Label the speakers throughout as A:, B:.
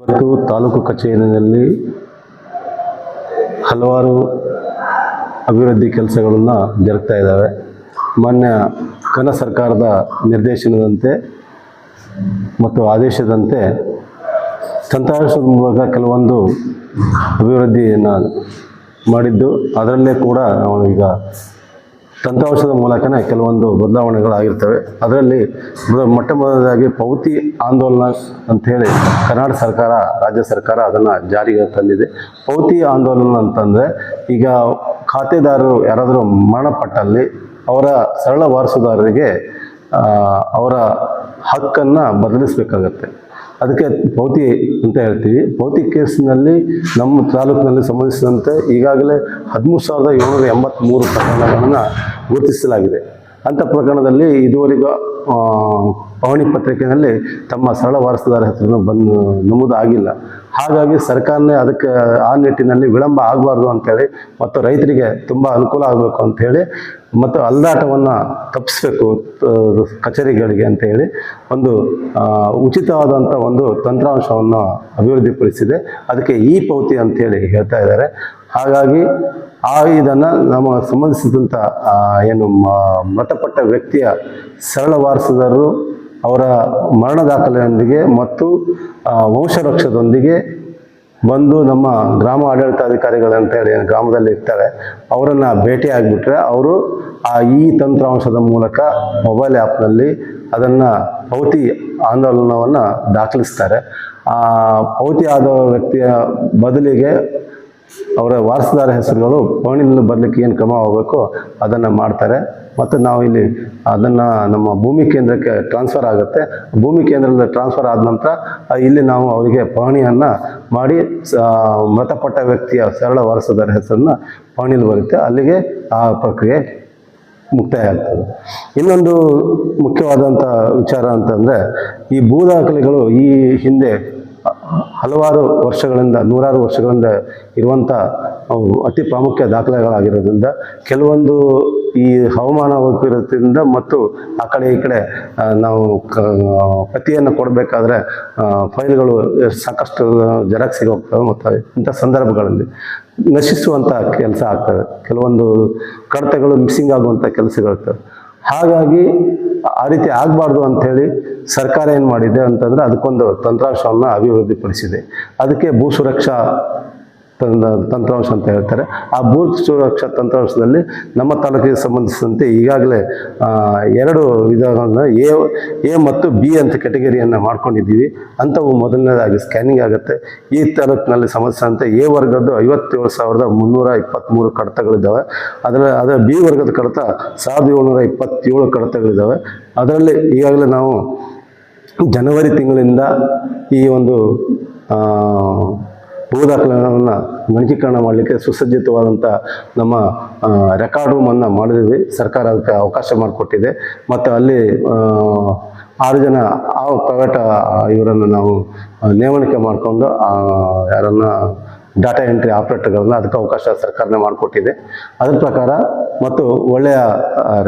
A: ಇವತ್ತು ತಾಲೂಕು ಕಚೇರಿಯಲ್ಲಿ ಹಲವಾರು ಅಭಿವೃದ್ಧಿ ಕೆಲಸಗಳನ್ನು ಜರುಗ್ತಾ ಇದ್ದಾವೆ. ಮಾನ್ಯ ಕನ್ನ ಸರ್ಕಾರದ ನಿರ್ದೇಶನದಂತೆ ಮತ್ತು ಆದೇಶದಂತೆ ತಂತ್ರಾಂಶದ ಮೂಲಕ ಕೆಲವೊಂದು ಅಭಿವೃದ್ಧಿಯನ್ನು ಮಾಡಿದ್ದು, ಅದರಲ್ಲೇ ಕೂಡ ನಾವು ಈಗ ತಂತ್ರಾಂಶದ ಮೂಲಕನೇ ಕೆಲವೊಂದು ಬದಲಾವಣೆಗಳಾಗಿರ್ತವೆ. ಅದರಲ್ಲಿ ಮೊಟ್ಟ ಮೊದಲಾಗಿ ಪೌತಿ ಆಂದೋಲನ ಅಂಥೇಳಿ ಕರ್ನಾಟಕ ಸರ್ಕಾರ, ರಾಜ್ಯ ಸರ್ಕಾರ ಅದನ್ನು ಜಾರಿಗೆ ತಂದಿದೆ. ಪೌತಿ ಆಂದೋಲನ ಅಂತಂದರೆ ಈಗ ಖಾತೆದಾರರು ಯಾರಾದರೂ ಮರಣಪಟ್ಟಲ್ಲಿ ಅವರ ಸರಳ ವಾರಸುದಾರರಿಗೆ ಅವರ ಹಕ್ಕನ್ನು ಬದಲಿಸಬೇಕಾಗತ್ತೆ. ಅದಕ್ಕೆ ಭೌತಿ ಅಂತ ಹೇಳ್ತೀವಿ. ಭೌತಿ ಕೇಸಿನಲ್ಲಿ ನಮ್ಮ ತಾಲೂಕಿನಲ್ಲಿ ಸಂಬಂಧಿಸಿದಂತೆ ಈಗಾಗಲೇ ಹದಿಮೂರು ಸಾವಿರದ ಏಳ್ನೂರ ಎಂಬತ್ತ್ಮೂರು ಪ್ರಕರಣಗಳನ್ನು ಗುರುತಿಸಲಾಗಿದೆ. ಅಂಥ ಪ್ರಕರಣದಲ್ಲಿ ಇದುವರೆಗೂ ಪವಣಿ ಪತ್ರಿಕೆಯಲ್ಲಿ ತಮ್ಮ ಸರಳ ವಾರಸುದಾರ ಹೆಸರನ್ನು ಬಂದು ನಮೂದು ಆಗಿಲ್ಲ ಹಾಗಾಗಿ ಸರ್ಕಾರನೇ ಅದಕ್ಕೆ ಆ ನಿಟ್ಟಿನಲ್ಲಿ ವಿಳಂಬ ಆಗಬಾರ್ದು ಅಂತೇಳಿ ಮತ್ತು ರೈತರಿಗೆ ತುಂಬ ಅನುಕೂಲ ಆಗಬೇಕು ಅಂಥೇಳಿ ಮತ್ತು ಅಲ್ದಾಟವನ್ನು ತಪ್ಪಿಸ್ಬೇಕು ಕಚೇರಿಗಳಿಗೆ ಅಂತ ಹೇಳಿ ಒಂದು ಉಚಿತವಾದಂಥ ಒಂದು ತಂತ್ರಾಂಶವನ್ನು ಅಭಿವೃದ್ಧಿಪಡಿಸಿದೆ. ಅದಕ್ಕೆ ಈ ಪೌತಿ ಅಂತೇಳಿ ಹೇಳ್ತಾ ಇದ್ದಾರೆ. ಹಾಗಾಗಿ ಆ ಇದನ್ನು ನಮ್ಮ ಸಂಬಂಧಿಸಿದಂಥ ಏನು ಮೃತಪಟ್ಟ ವ್ಯಕ್ತಿಯ ಸರಳ ವಾರಸುದಾರರು ಅವರ ಮರಣ ದಾಖಲೆಯೊಂದಿಗೆ ಮತ್ತು ವಂಶವೃಕ್ಷದೊಂದಿಗೆ ಬಂದು ನಮ್ಮ ಗ್ರಾಮ ಆಡಳಿತಾಧಿಕಾರಿಗಳಂತ ಹೇಳಿ ಗ್ರಾಮದಲ್ಲಿ ಇರ್ತಾರೆ, ಅವರನ್ನು ಭೇಟಿ ಆಗಿಬಿಟ್ರೆ ಅವರು ಆ ಈ ತಂತ್ರಾಂಶದ ಮೂಲಕ ಮೊಬೈಲ್ ಆ್ಯಪ್ನಲ್ಲಿ ಅದನ್ನು ಪೌತಿ ಆಂದೋಲನವನ್ನು ದಾಖಲಿಸ್ತಾರೆ. ಆ ಪೌತಿ ಆದ ವ್ಯಕ್ತಿಯ ಬದಲಿಗೆ ಅವರ ವಾರಸದಾರ ಹೆಸರುಗಳು ಪಹಣಿನಲ್ಲಿ ಬರಲಿಕ್ಕೆ ಏನು ಕ್ರಮ ಹೋಗಬೇಕು ಅದನ್ನು ಮಾಡ್ತಾರೆ. ಮತ್ತು ನಾವು ಇಲ್ಲಿ ಅದನ್ನು ನಮ್ಮ ಭೂಮಿ ಕೇಂದ್ರಕ್ಕೆ ಟ್ರಾನ್ಸ್ಫರ್ ಆಗುತ್ತೆ. ಭೂಮಿ ಕೇಂದ್ರದಲ್ಲಿ ಟ್ರಾನ್ಸ್ಫರ್ ಆದ ನಂತರ ಇಲ್ಲಿ ನಾವು ಅವರಿಗೆ ಪಹಣಿಯನ್ನು ಮಾಡಿ ಮೃತಪಟ್ಟ ವ್ಯಕ್ತಿಯ ಸರಳ ವಾರಸದಾರ ಹೆಸರನ್ನು ಪಹಣಿಲಿ ಬರುತ್ತೆ ಅಲ್ಲಿಗೆ ಆ ಪ್ರಕ್ರಿಯೆ ಮುಕ್ತಾಯ ಆಗ್ತದೆ ಇನ್ನೊಂದು ಮುಖ್ಯವಾದಂಥ ವಿಚಾರ ಅಂತಂದರೆ, ಈ ಭೂ ದಾಖಲೆಗಳು ಈ ಹಿಂದೆ ಹಲವಾರು ವರ್ಷಗಳಿಂದ, ನೂರಾರು ವರ್ಷಗಳಿಂದ ಇರುವಂಥ ಅತಿ ಪ್ರಾಮುಖ್ಯ ದಾಖಲೆಗಳಾಗಿರೋದ್ರಿಂದ ಕೆಲವೊಂದು ಈ ಹವಾಮಾನ ವೈಪರೀತ್ಯದಿಂದ ಮತ್ತು ಆ ಕಡೆ ಈ ಕಡೆ ನಾವು ಕ ಪ್ರತಿಯನ್ನು ಕೊಡಬೇಕಾದ್ರೆ ಫೈಲ್ಗಳು ಸಾಕಷ್ಟು ಜೆರಾಕ್ಸಿಗೆ ಹೋಗ್ತವೆ ಮತ್ತು ಇಂಥ ಸಂದರ್ಭಗಳಲ್ಲಿ ನಶಿಸುವಂಥ ಕೆಲಸ ಆಗ್ತದೆ. ಕೆಲವೊಂದು ಕಡತೆಗಳು ಮಿಸ್ಸಿಂಗ್ ಆಗುವಂಥ ಕೆಲಸಗಳಿರ್ತವೆ. ಹಾಗಾಗಿ ಆ ರೀತಿ ಆಗಬಾರ್ದು ಅಂಥೇಳಿ ಸರ್ಕಾರ ಏನು ಮಾಡಿದೆ ಅಂತಂದರೆ ಅದಕ್ಕೊಂದು ತಂತ್ರಾಂಶವನ್ನು ಅಭಿವೃದ್ಧಿಪಡಿಸಿದೆ. ಅದಕ್ಕೆ ಭೂ ಸುರಕ್ಷಾ ತಂತ್ರಾಂಶ ಅಂತ ಹೇಳ್ತಾರೆ. ಆ ಭೂ ಸುರಕ್ಷಾ ತಂತ್ರಾಂಶದಲ್ಲಿ ನಮ್ಮ ತಾಲೂಕಿಗೆ ಸಂಬಂಧಿಸಿದಂತೆ ಈಗಾಗಲೇ ಎರಡು ವಿಧಗಳನ್ನು ಎ ಎ ಮತ್ತು ಬಿ ಅಂತ ಕೆಟಗರಿಯನ್ನು ಮಾಡ್ಕೊಂಡಿದ್ದೀವಿ. ಅಂಥವು ಮೊದಲನೇದಾಗಿ ಸ್ಕ್ಯಾನಿಂಗ್ ಆಗುತ್ತೆ. ಈ ತಾಲೂಕಿನಲ್ಲಿ ಸಂಬಂಧಿಸಿದಂತೆ ಎ ವರ್ಗದ್ದು ಐವತ್ತೇಳು ಸಾವಿರದ ಮುನ್ನೂರ ಇಪ್ಪತ್ತ್ಮೂರು ಕಡತಗಳಿದ್ದಾವೆ. ಅದರ ಅದರ ಬಿ ವರ್ಗದ ಕಡತ ಸಾವಿರದ ಏಳ್ನೂರ ಇಪ್ಪತ್ತೇಳು ಕಡತಗಳಿದ್ದಾವೆ. ಅದರಲ್ಲಿ ಈಗಾಗಲೇ ನಾವು ಜನವರಿ ತಿಂಗಳಿಂದ ಈ ಒಂದು ಆ, ಭೂ ದಾಖಲೆಗಳನ್ನು ಗಣಕೀಕರಣ ಮಾಡಲಿಕ್ಕೆ ಸುಸಜ್ಜಿತವಾದಂಥ ನಮ್ಮ ರೆಕಾರ್ಡ್ ರೂಮನ್ನು ಮಾಡಿದ್ವಿ. ಸರ್ಕಾರ ಅದಕ್ಕೆ ಅವಕಾಶ ಮಾಡಿಕೊಟ್ಟಿದೆ. ಮತ್ತು ಅಲ್ಲಿ ಆರು ಜನ ಆ ಪ್ರೈವೇಟ್ ಇವರನ್ನು ನಾವು ನೇಮಣಿಕೆ ಮಾಡಿಕೊಂಡು ಯಾರನ್ನು ಡಾಟಾ ಎಂಟ್ರಿ ಆಪ್ರೇಟರ್ಗಳನ್ನ ಅದಕ್ಕೆ ಅವಕಾಶ ಸರ್ಕಾರನೇ ಮಾಡಿಕೊಟ್ಟಿದೆ. ಅದ್ರ ಪ್ರಕಾರ ಮತ್ತು ಒಳ್ಳೆಯ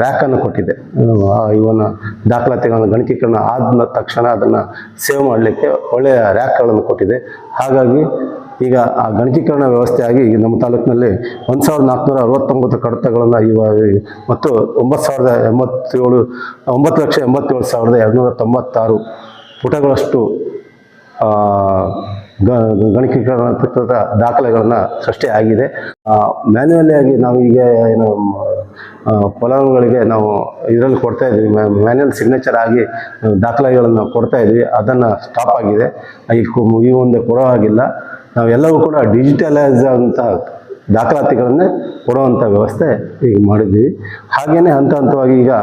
A: ರ್ಯಾಕನ್ನು ಕೊಟ್ಟಿದೆ. ಇವನ ದಾಖಲಾತಿಗಳನ್ನು ಗಣಕೀಕರಣ ಆದ ತಕ್ಷಣ ಅದನ್ನು ಸೇವ್ ಮಾಡಲಿಕ್ಕೆ ಒಳ್ಳೆಯ ರ್ಯಾಕ್ಗಳನ್ನು ಕೊಟ್ಟಿದೆ. ಹಾಗಾಗಿ ಈಗ ಆ ಗಣಕೀಕರಣ ವ್ಯವಸ್ಥೆಯಾಗಿ ನಮ್ಮ ತಾಲೂಕಿನಲ್ಲಿ ಒಂದು ಸಾವಿರದ ನಾಲ್ಕುನೂರ ಅರವತ್ತೊಂಬತ್ತು ಕಡತಗಳನ್ನು ಇವಾಗ ಮತ್ತು ಒಂಬತ್ತು ಸಾವಿರದ ಎಂಬತ್ತೇಳು, ಒಂಬತ್ತು ಲಕ್ಷ ಎಂಬತ್ತೇಳು ಸಾವಿರದ ಎರಡುನೂರ ತೊಂಬತ್ತಾರು ಪುಟಗಳಷ್ಟು ಗಣಕೀಕರಣ ದಾಖಲೆಗಳನ್ನ ಸೃಷ್ಟಿ ಆಗಿದೆ. ಮ್ಯಾನ್ಯುವಲಿ ಆಗಿ ನಾವು ಈಗ ಏನು ಫಲಾನುಗಳಿಗೆ ನಾವು ಇದರಲ್ಲಿ ಕೊಡ್ತಾ ಇದ್ವಿ ಮ್ಯಾನ್ಯಲ್ ಸಿಗ್ನೇಚರ್ ಆಗಿ ದಾಖಲೆಗಳನ್ನು ಕೊಡ್ತಾ ಇದ್ವಿ ಅದನ್ನು ಸ್ಟಾಪ್ ಆಗಿದೆ. ಈ ಒಂದೇ ಕೊಡೋ ಹಾಗಿಲ್ಲ. ನಾವೆಲ್ಲವೂ ಕೂಡ ಡಿಜಿಟಲೈಸ್ ಅಂತ ದಾಖಲಾತಿಗಳನ್ನೇ ಕೊಡುವಂಥ ವ್ಯವಸ್ಥೆ ಈಗ ಮಾಡಿದ್ದೀವಿ ಹಾಗೆಯೇ ಹಂತ ಹಂತವಾಗಿ ಈಗ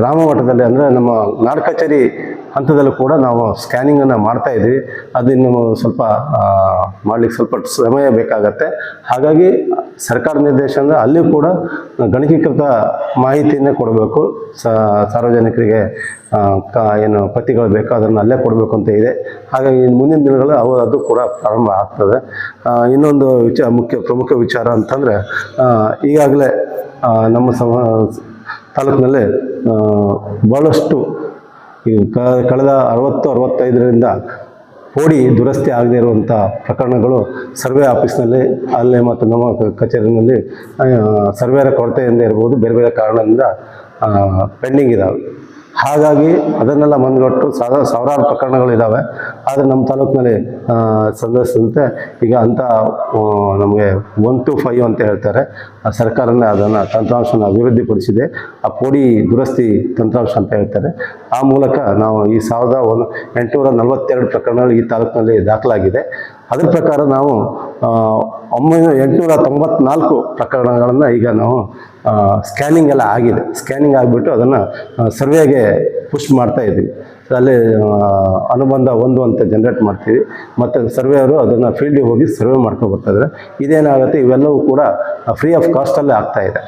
A: ಗ್ರಾಮ ಮಟ್ಟದಲ್ಲಿ ಅಂದರೆ ನಮ್ಮ ನಾಡ ಕಚೇರಿ ಹಂತದಲ್ಲೂ ಕೂಡ ನಾವು ಸ್ಕ್ಯಾನಿಂಗನ್ನು ಮಾಡ್ತಾ ಇದ್ವಿ. ಅದನ್ನು ಸ್ವಲ್ಪ ಮಾಡಲಿಕ್ಕೆ ಸ್ವಲ್ಪ ಸಮಯ ಬೇಕಾಗತ್ತೆ. ಹಾಗಾಗಿ ಸರ್ಕಾರ ನಿರ್ದೇಶನ ಅಲ್ಲಿ ಕೂಡ ಗಣಕೀಕೃತ ಮಾಹಿತಿಯನ್ನೇ ಕೊಡಬೇಕು. ಸಾರ್ವಜನಿಕರಿಗೆ ಏನು ಪತಿಗಳು ಬೇಕೋ ಅದನ್ನು ಅಲ್ಲೇ ಕೊಡಬೇಕು ಅಂತ ಇದೆ. ಹಾಗಾಗಿ ಮುಂದಿನ ದಿನಗಳು ಅವು ಅದು ಕೂಡ ಪ್ರಾರಂಭ ಆಗ್ತದೆ. ಇನ್ನೊಂದು ವಿಚಾರ ಮುಖ್ಯ ಪ್ರಮುಖ ವಿಚಾರ ಅಂತಂದರೆ ಈಗಾಗಲೇ ನಮ್ಮ ಸಮ, ತಾಲೂಕಿನಲ್ಲಿ ಭಾಳಷ್ಟು ಕಳೆದ ಅರವತ್ತು, ಅರವತ್ತೈದರಿಂದ ಓಡಿ ದುರಸ್ತಿ ಆಗದೇ ಇರುವಂಥ ಪ್ರಕರಣಗಳು ಸರ್ವೆ ಆಫೀಸ್ನಲ್ಲಿ, ಅಲ್ಲೇ ಮತ್ತು ನಮ್ಮ ಕಚೇರಿನಲ್ಲಿ ಸರ್ವೇರ ಕೊರತೆಯಿಂದ ಇರ್ಬೋದು ಬೇರೆ ಬೇರೆ ಕಾರಣದಿಂದ ಪೆಂಡಿಂಗ್ ಇದ್ದಾವೆ ಹಾಗಾಗಿ ಅದನ್ನೆಲ್ಲ ಮನಗಟ್ಟು ಸಾವಿರ ಸಾವಿರಾರು ಪ್ರಕರಣಗಳಿದ್ದಾವೆ ಆದರೆ ನಮ್ಮ ತಾಲೂಕಿನಲ್ಲಿ ಆ, ಸಂದರ್ಶಿಸಿದಂತೆ ಈಗ ಅಂತ ನಮಗೆ ಒನ್ ಟು ಫೈವ್ ಅಂತ ಹೇಳ್ತಾರೆ. ಸರ್ಕಾರನೇ ಅದನ್ನು ತಂತ್ರಾಂಶನ ಅಭಿವೃದ್ಧಿಪಡಿಸಿದೆ. ಆ ಪೋಡಿ ದುರಸ್ತಿ ತಂತ್ರಾಂಶ ಅಂತ ಹೇಳ್ತಾರೆ. ಆ ಮೂಲಕ ನಾವು ಈ ಸಾವಿರದ ಒಂದು ಎಂಟುನೂರ ನಲವತ್ತೆರಡು ಪ್ರಕರಣಗಳು ಈ ತಾಲೂಕಿನಲ್ಲಿ ದಾಖಲಾಗಿದೆ. ಅದರ ಪ್ರಕಾರ ನಾವು ಒಂಬೈನೂರ ಎಂಟುನೂರ ತೊಂಬತ್ನಾಲ್ಕು ಪ್ರಕರಣಗಳನ್ನು ಈಗ ನಾವು ಸ್ಕ್ಯಾನಿಂಗ್ ಎಲ್ಲ ಆಗಿದೆ. ಸ್ಕ್ಯಾನಿಂಗ್ ಆಗಿಬಿಟ್ಟು ಅದನ್ನು ಸರ್ವೆಗೆ ಪುಷ್ ಮಾಡ್ತಾ ಇದ್ದೀವಿ. ಅಲ್ಲಿ ಅನುಬಂಧ ಒಂದು ಅಂತ ಜನ್ರೇಟ್ ಮಾಡ್ತೀವಿ. ಮತ್ತು ಸರ್ವೇಯರು ಅದನ್ನು ಫೀಲ್ಡಿಗೆ ಹೋಗಿ ಸರ್ವೆ ಮಾಡ್ಕೊಂಡು ಬರ್ತಾ ಇದ್ದಾರೆ ಇದೇನಾಗುತ್ತೆ, ಇವೆಲ್ಲವೂ ಕೂಡ ಫ್ರೀ ಆಫ್ ಕಾಸ್ಟಲ್ಲೇ ಆಗ್ತಾ ಇದೆ.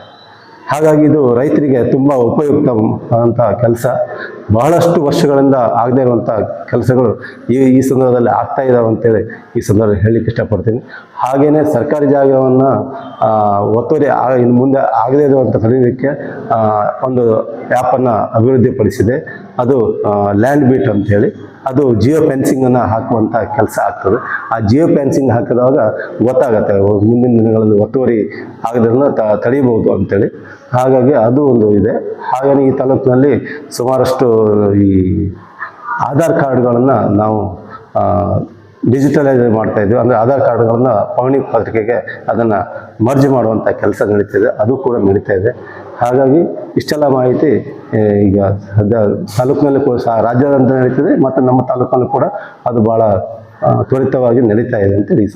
A: ಹಾಗಾಗಿ ಇದು ರೈತರಿಗೆ ತುಂಬ ಉಪಯುಕ್ತ ಆದಂಥ ಕೆಲಸ. ಬಹಳಷ್ಟು ವರ್ಷಗಳಿಂದ ಆಗದೇ ಇರುವಂಥ ಕೆಲಸಗಳು ಈ ಈ ಸಂದರ್ಭದಲ್ಲಿ ಆಗ್ತಾ ಇದ್ದಾವೆ ಅಂತೇಳಿ ಈ ಸಂದರ್ಭದಲ್ಲಿ ಹೇಳಲಿಕ್ಕೆ ಇಷ್ಟಪಡ್ತೀನಿ. ಹಾಗೆಯೇ ಸರ್ಕಾರಿ ಜಾಗವನ್ನು ಒತ್ತುವರಿ ಇನ್ನು ಮುಂದೆ ಆಗದೇ ಇರುವಂಥ ತಡೆಯೋದಕ್ಕೆ ಒಂದು ಆ್ಯಪನ್ನು ಅಭಿವೃದ್ಧಿಪಡಿಸಿದೆ. ಅದು ಲ್ಯಾಂಡ್ ಬೀಟ್ ಅಂತೇಳಿ. ಅದು ಜಿಯೋ ಫೆನ್ಸಿಂಗನ್ನು ಹಾಕುವಂಥ ಕೆಲಸ ಆಗ್ತದೆ. ಆ ಜಿಯೋ ಫೆನ್ಸಿಂಗ್ ಹಾಕಿದಾಗ ಗೊತ್ತಾಗುತ್ತೆ. ಮುಂದಿನ ದಿನಗಳಲ್ಲಿ ಒತ್ತುವರಿ ಆಗದ್ರನ್ನ ತ ತಡೀಬೋದು ಅಂತೇಳಿ. ಹಾಗಾಗಿ ಅದು ಒಂದು ಇದೆ. ಹಾಗಾಗಿ ಈ ತಾಲೂಕಿನಲ್ಲಿ ಸುಮಾರಷ್ಟು ಈ ಆಧಾರ್ ಕಾರ್ಡ್ಗಳನ್ನು ನಾವು ಡಿಜಿಟಲೈಸ್ ಮಾಡ್ತಾ ಇದ್ದೀವಿ. ಅಂದರೆ ಆಧಾರ್ ಕಾರ್ಡ್ಗಳನ್ನು ಪವಣಿ ಪತ್ರಿಕೆಗೆ ಅದನ್ನು ಮರ್ಜ್ ಮಾಡುವಂಥ ಕೆಲಸ ನಡೀತಿದೆ ಅದು ಕೂಡ ನಡೀತಾ ಇದೆ. ಹಾಗಾಗಿ ಇಷ್ಟೆಲ್ಲ ಮಾಹಿತಿ ಈಗ ಸದ್ಯ ತಾಲೂಕಿನಲ್ಲಿ ಕೂಡ ಸಹ ನಡೀತಿದೆ, ಮತ್ತು ನಮ್ಮ ತಾಲೂಕಿನಲ್ಲೂ ಕೂಡ ಅದು ಭಾಳ ತ್ವರಿತವಾಗಿ ನಡೀತಾ ಇದೆ ಅಂತ ಸಂದರ್ಭ